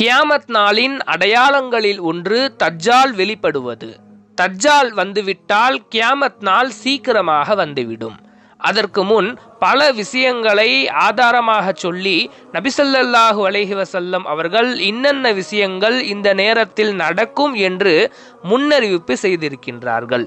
கியாமத் நாளின் அடையாளங்களில் ஒன்று தஜ்ஜால் வெளிப்படுவது. தஜ்ஜால் வந்துவிட்டால் கியாமத் நாள் சீக்கிரமாக வந்துவிடும். அதற்கு முன் பல விஷயங்களை ஆதாரமாக சொல்லி நபிசல்லாஹு அலைஹி வசல்லம் அவர்கள் இன்னென்ன விஷயங்கள் இந்த நேரத்தில் நடக்கும் என்று முன்னறிவிப்பு செய்திருக்கின்றார்கள்.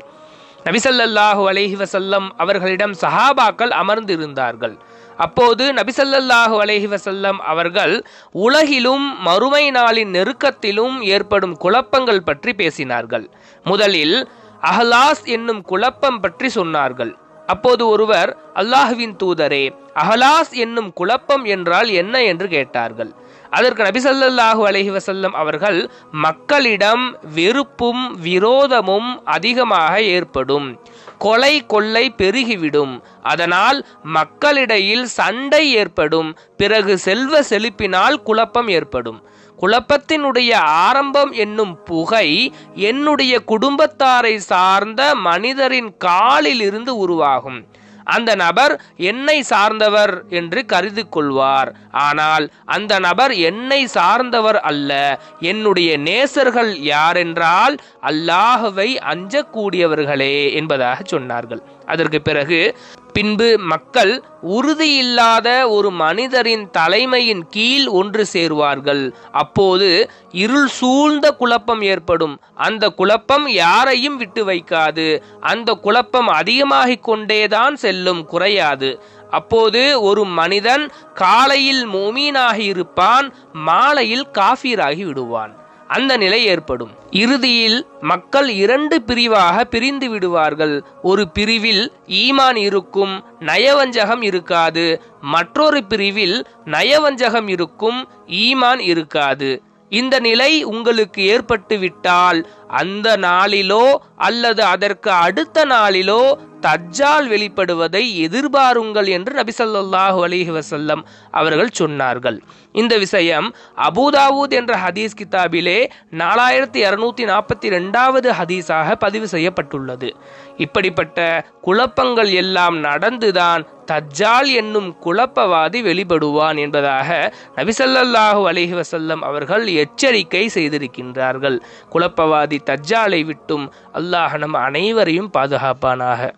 நபிசல்லாஹு அலைஹி வசல்லம் அவர்களிடம் சஹாபாக்கள் அமர்ந்திருந்தார்கள். அப்போது நபிசல்லாஹு அலஹி வசல்லம் அவர்கள் உலகிலும் மறுமை நாளின் நெருக்கத்திலும் ஏற்படும் குழப்பங்கள் பற்றி பேசினார்கள். முதலில் அஹ்லாஸ் என்னும் குழப்பம் பற்றி சொன்னார்கள். அப்போது ஒருவர் அல்லாஹுவின் தூதரே அஹலாஸ் என்னும் குழப்பம் என்றால் என்ன? என்று கேட்டார்கள். அதற்கு நபிசல்லாஹு அலஹி வசல்லம் அவர்கள் மக்களிடம் வெறுப்பும் விரோதமும் அதிகமாக ஏற்படும். கொலை கொள்ளை பெருகிவிடும். அதனால் மக்களிடையில் சண்டை ஏற்படும். பிறகு செல்வ செழிப்பினால் குழப்பம் ஏற்படும். குழப்பத்தினுடைய ஆரம்பம் என்னும் புகை என்னுடைய குடும்பத்தாரை சார்ந்த மனிதரின் காலிலிருந்து உருவாகும். அந்த நபர் என்னை சார்ந்தவர் என்று கருதி கொள்வார் ஆனால் அந்த நபர் என்னை சார்ந்தவர் அல்ல. என்னுடைய நேசர்கள் யாரென்றால் அல்லாஹுவை அஞ்சக்கூடியவர்களே என்பதாக சொன்னார்கள். அதற்கு பிறகு பின்பு மக்கள் உறுதியில்லாத ஒரு மனிதரின் தலைமையின் கீழ் ஒன்று சேருவார்கள். அப்போது இருள் சூழ்ந்த குழப்பம் ஏற்படும். அந்த குழப்பம் யாரையும் விட்டு வைக்காது. அந்த குழப்பம் அதிகமாகிக் கொண்டேதான் செல்லும் குறையாது. அப்போது ஒரு மனிதன் காலையில் மோமீனாகி இருப்பான் மாலையில் காஃபீராகி விடுவான் அந்த நிலை ஏற்படும். இறுதியில் மக்கள் இரண்டு பிரிவாக பிரிந்து விடுவார்கள். ஒரு பிரிவில் ஈமான் இருக்கும் நயவஞ்சகம் இருக்காது. மற்றொரு பிரிவில் நயவஞ்சகம் இருக்கும் ஈமான் இருக்காது. இந்த நிலை உங்களுக்கு ஏற்பட்டு விட்டால் அந்த நாளிலோ அல்லது அதற்கு அடுத்த நாளிலோ தஜ்ஜால் வெளிப்படுவதை எதிர்பாருங்கள் என்று நபிசல்லாஹு அலிஹி வசல்லம் அவர்கள் சொன்னார்கள். இந்த விஷயம் அபுதாவூத் என்ற ஹதீஸ் கிதாபிலே நாலாயிரத்தி இரநூத்தி நாற்பத்தி ரெண்டாவது ஹதீஸாக பதிவு செய்யப்பட்டுள்ளது. இப்படிப்பட்ட குழப்பங்கள் எல்லாம் நடந்துதான் தஜ்ஜால் என்னும் குழப்பவாதி வெளிப்படுவான் என்பதாக நபிசல்லாஹு அலிஹி வசல்லம் அவர்கள் எச்சரிக்கை செய்திருக்கின்றார்கள். குழப்பவாதி தஜ்ஜாலை விட்டும் அல்லாஹ் நம் அனைவரையும் பாதுகாப்பானாக.